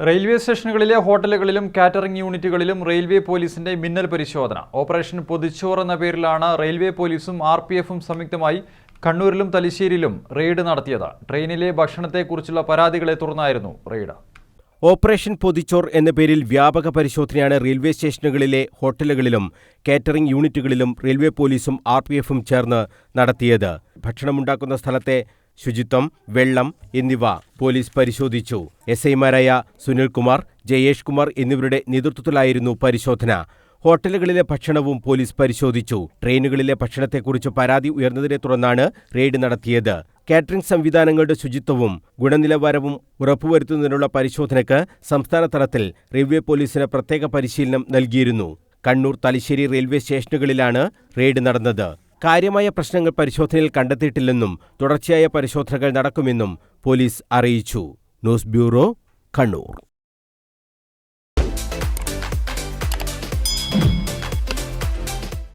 Railway സ്റ്റേഷനുകളിലെ ഹോട്ടലുകളിലും catering യൂണിറ്റുകളിലും റെയിൽവേ പോലീസിന്റെ മിന്നൽ പരിശോധന. ഓപ്പറേഷൻ പൊതിച്ചോർ എന്ന പേരിലാണ് റെയിൽവേ പോലീസും ആർ പി എഫും സംയുക്തമായി കണ്ണൂരിലും തലശ്ശേരിയിലും റെയ്ഡ് നടത്തിയത്. ട്രെയിനിലെ ഭക്ഷണത്തെക്കുറിച്ചുള്ള പരാതികളെ തുടർന്നായിരുന്നു റെയ്ഡ്. ഓപ്പറേഷൻ പൊതിച്ചോർ എന്ന പേരിൽ വ്യാപക പരിശോധനയാണ് റെയിൽവേ സ്റ്റേഷനുകളിലെ ഹോട്ടലുകളിലും കാറ്ററിംഗ് യൂണിറ്റുകളിലും റെയിൽവേ പോലീസും ആർ പി എഫും ചേർന്ന് നടത്തിയത്. ഭക്ഷണമുണ്ടാക്കുന്ന സ്ഥലത്തെ ശുചിത്വം വെള്ളം എന്നിവ പോലീസ് പരിശോധിച്ചു. എസ് ഐമാരായ സുനിൽകുമാർ ജയേഷ് കുമാർ എന്നിവരുടെ നേതൃത്വത്തിലായിരുന്നു പരിശോധന. ഹോട്ടലുകളിലെ ഭക്ഷണവും പോലീസ് പരിശോധിച്ചു. ട്രെയിനുകളിലെ ഭക്ഷണത്തെക്കുറിച്ച് പരാതി ഉയർന്നതിനെ തുടർന്നാണ് റെയ്ഡ് നടത്തിയത്. കാറ്ററിംഗ് സംവിധാനങ്ങളുടെ ശുചിത്വവും ഗുണനിലവാരവും ഉറപ്പുവരുത്തുന്നതിനുള്ള പരിശോധനയ്ക്ക് സംസ്ഥാന തലത്തിൽ റെയിൽവേ പോലീസിന് പ്രത്യേക പരിശീലനം നൽകിയിരുന്നു. കണ്ണൂർ തലശ്ശേരി റെയിൽവേ സ്റ്റേഷനുകളിലാണ് റെയ്ഡ് നടന്നത്. കാര്യമായ പ്രശ്നങ്ങൾ പരിശോധനയിൽ കണ്ടെത്തിയിട്ടില്ലെന്നും തുടർച്ചയായ പരിശോധനകൾ നടക്കുമെന്നും പോലീസ് അറിയിച്ചു. News bureau Kannur.